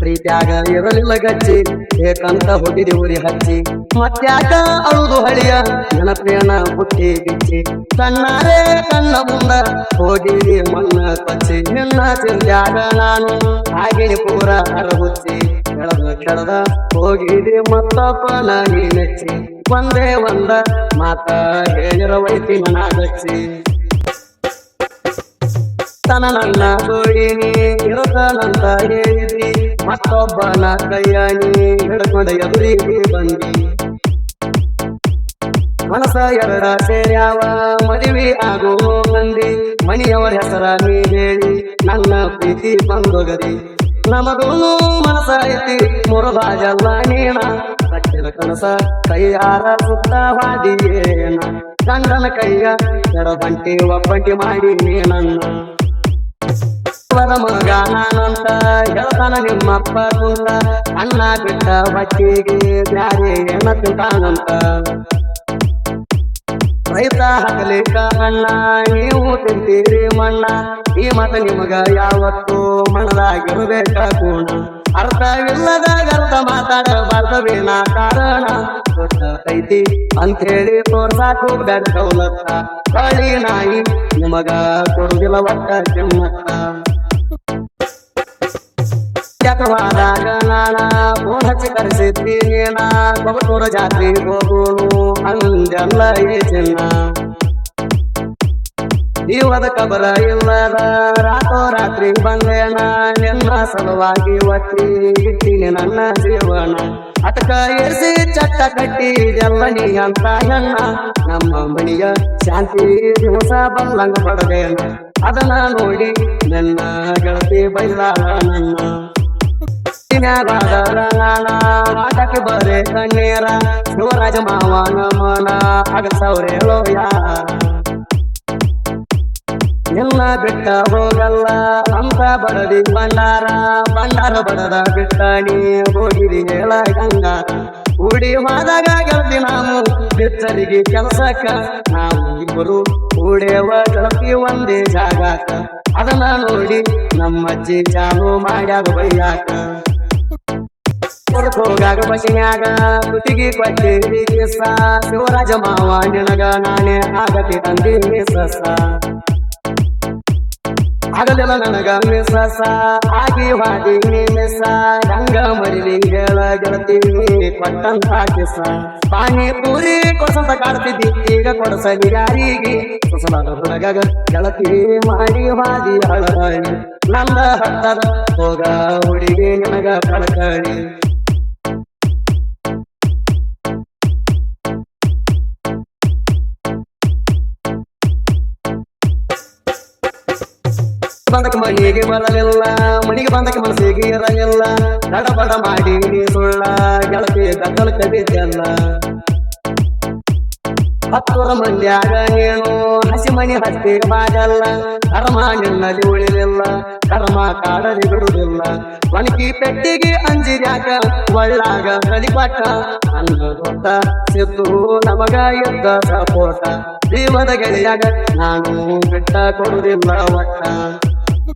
ಪ್ರೀತ್ಯಾಗ ಇರಲಿಲ್ಲ ಗಚ್ಚಿ ಏಕಂತ ಹೋಗಿದಿ ಉರಿ ಹಚ್ಚಿ. ಮತ್ತ್ಯಾಕ ಅಳುದು ಹಳಿಯ ನೆನಪೇಣ ಹುಟ್ಟಿ ಬಿಚ್ಚಿ. ಕಣ್ಣಾರೆ ತನ್ನ ಮುಂದ ಹೋಗಿ ಮಣ್ಣ ಕಚ್ಚಿ ನಿನ್ನ ಚಿಂತ್ಯಾಗ ನಾನು ಹಾಗೆ ಪೂರ ಅರಗುಚ್ಚಿ ಕೆಳದ ಕೆಳದ ಹೋಗಿದಿ ಮತ್ತಪ್ಪ ನಾನಿ ನೆಚ್ಚಿ ಒಂದೇ ಒಂದ ಮಾತ ಹೇಳಿರವೈತಿ ಮನಾಗಚ್ಚಿ. ತನ ನನ್ನ ಗೋಳಿನಿ ಇರತಾನಂತ ಹೇಳಿದಿ. ಮತ್ತೊಬ್ಬನ ಕೈಯ ನೀ ಹಿಡ್ಕೊಂಡ ಎದುರಿಗೆ ಬಂದಿ ಮನಸ ಎರಡ ಸೇರ್ಯಾವ ಮದುವೆ ಆಗೋ ಮಂದಿ. ಮನೆಯವರ ಹೆಸರ ನೀ ಹೇಳಿ ನನ್ನ ಪ್ರೀತಿ ಬಂದೊಗದಿ ನಮಗೂನು ಮನಸ ಐತಿ ಮುರಬಾಜಲ್ಲ ನೀಣ ಕಟ್ಟಿದ ಕನಸ ಕೈಯಾರ ಸುತ್ತ ಹಾದಿಯೇನ. ಗಂಡನ ಕೈಯ ಎಡಬಂಟಿ ಒಬ್ಬಂಟಿ ಮಾಡಿ ನೀನನ್ನ. ಅವರ ಮಗ ನಾನಂತ ಹೇಳ್ತಾನ ನಿಮ್ಮಪ್ಪ ಕುಂದ ಅಣ್ಣ ಬಿಟ್ಟ ಬಚ್ಚಿಗೆ ಬ್ಯಾರೆ ತಿಂತಾನಂತ ರೈತ ಹಗಲಿ ಅಣ್ಣ ನೀವು ತಿಂತೀರಿ ಮಣ್ಣ. ಈ ಮತ ನಿಮಗ ಯಾವತ್ತು ಮಣ್ಣದಾಗಿರ್ಬೇಕ ಕೂಣ ಅರ್ಥವಿಲ್ಲದ ಅರ್ಥ ಮಾತಾಡಬಾರ್ದವೇನ ಕಾರಣ? ಐತಿ ಅಂತೇಳಿ ತೋರ್ಸಾಕು ಬ್ಯಾಡ ಸೌಲತ್ತ ಕಳಿ ನಾಯಿ ನಿಮಗ ಕೊಡುಗಿಲ್ಲ ಒಟ್ಟ ಕೆಮ್ಮತ್ತ. ಯಾಕವಾದಾಗ ನಾನ ಫೋನ್ ಹಚ್ಚಿ ಕರೆಸಿದ್ದೀನಿ ಜಾತ್ರೆ ಹೋಗೋನು ಅಂದೆಲ್ಲ ಈ ಚಿನ್ನ. ಜೀವದ ಕಬರ ಇಲ್ಲದ ರಾತೋ ರಾತ್ರಿ ಬಂದೇನ ನಿನ್ನ ಸಲುವಾಗಿ ಒತ್ತಿ ಇಟ್ಟಿನಿ ನನ್ನ ಜೀವನ. ಅಟಕ ಏರಿಸಿ ಚಟ್ಟ ಕಟ್ಟಿ ಎಲ್ಲ ನೀ ಅಂತ ಹೆಣ್ಣ. ನಮ್ಮ ಮನೆಯ ಶಾಂತಿ ದಿವಸ ಬಲ್ಲಂಗ ಪಡದೇನ ಅದನ್ನ ನೋಡಿ ನನ್ನ ಗೆಳತಿ ಬೈಲಾಳ ನನ್ನ ಆಟಕ್ಕೆ ಬರೆ ಕಣ್ಣೀರ ಶಿವರಾಜ ಮಾವನ ಮನ ಅಗಸವ್ರೇಳೋ ಯಾರ ಎಲ್ಲ ಬಿಟ್ಟ ಹೋಗಲ್ಲ ಅಂತ ಬಡದಿ ಬಂಡಾರ ಬಂಡಾರ ಬಡದ ಬಿಟ್ಟ ನೀ ಹೋಗಿರಿ ಹೇಳ ಗಂಗ ಉಡಿ ಹೋದಾಗ ಗೆಲ್ತಿ ನಾವು ಬಿತ್ತರಿಗೆ ಕೆಲಸಕ್ಕ ನಾವು ಇಬ್ಬರು ಉಡೇವ ಗೆಳತಿ ಒಂದೇ ಜಾಗಾಕ ಅದನ್ನ ನೋಡಿ ನಮ್ಮ ಅಜ್ಜಿ ಚಾಲು ಮಾಡ್ಯಾಗ ಬೈಯಾಕ ಹೊರಕ್ ಹೋಗಾಗ ಬಸಿನ್ಯಾಗ ಕುತ್ತಿಗೆ ಕೊಟ್ಟಿರಿ ಕಿಸ ಶಿವರಾಜ ಮಾವ ನಿನಗ ನಾನೇ ಆಗತಿ ತಂದೀನಿ ಸಸ ನನಗ ಮಿಸಸ ಆಗಿ ವಾದಿ ನೀ ಮಿಸ ಗಂಗ ಮರಿಲಿ ಹೇಳ ಗೆಳತೀನಿ ಕೊಟ್ಟಂತ ಕಿಸ ಪಾನಿಪುರಿ ಕೊಸಂತ ಕಾಡ್ತಿದ್ದಿ ಈಗ ಕೊಡಸಲಿ ಯಾರಿಗೆ ಕೊಸಲಾದ ಹುಡುಗಗ ಗೆಳತಿ ಮಾಡಿ ಹಾದಿ ಹಳ ನಂದ ಹತ್ತದ ಹೋಗ ಹುಡುಗಿ ನನಗ ಕಳಕಳಿ ಬಂದಕ್ಕೆ ಮನೆಗೆ ಬರಲಿಲ್ಲ ಮಡಿಗೆ ಬಂದಕ್ಕೆ ಮನಸ್ಸಿಗೆ ಇರಲಿಲ್ಲ ತಡಬಡ ಮಾಡಿ ಸುಳ್ಳ, ಗೆಳತಿ ಕತ್ತಲು ಕದಿದ್ದಲ್ಲ ಹತ್ತೂರ ಮಂದ್ಯಾಗ ಏನು ಹಸಿ ಮನೆ ಹತ್ತಿ ಮಾಡಲ್ಲ ಕರ್ಮ ನಿನ್ನಲ್ಲಿ ಉಳಿಲಿಲ್ಲ. ಕರ್ಮ ಕಾಡಲಿ ಬಿಡುವುದಿಲ್ಲ. ಒಣಗಿ ಪೆಟ್ಟಿಗೆ ಅಂಜಿದ್ಯಾಕ ಒಳ್ಳಾಗ ಕಲಿಪಾಟ ಅಂದ ಗೊತ್ತ, ಸಿದ್ದು ನಮಗ ಎದ್ದ ಸಪೋಟ ಜೀವದ ಗೆಳೆಯಾಗ ನಾನು ಬಿಟ್ಟ ಕೊಡುವುದಿಲ್ಲ ಒಟ್ಟ.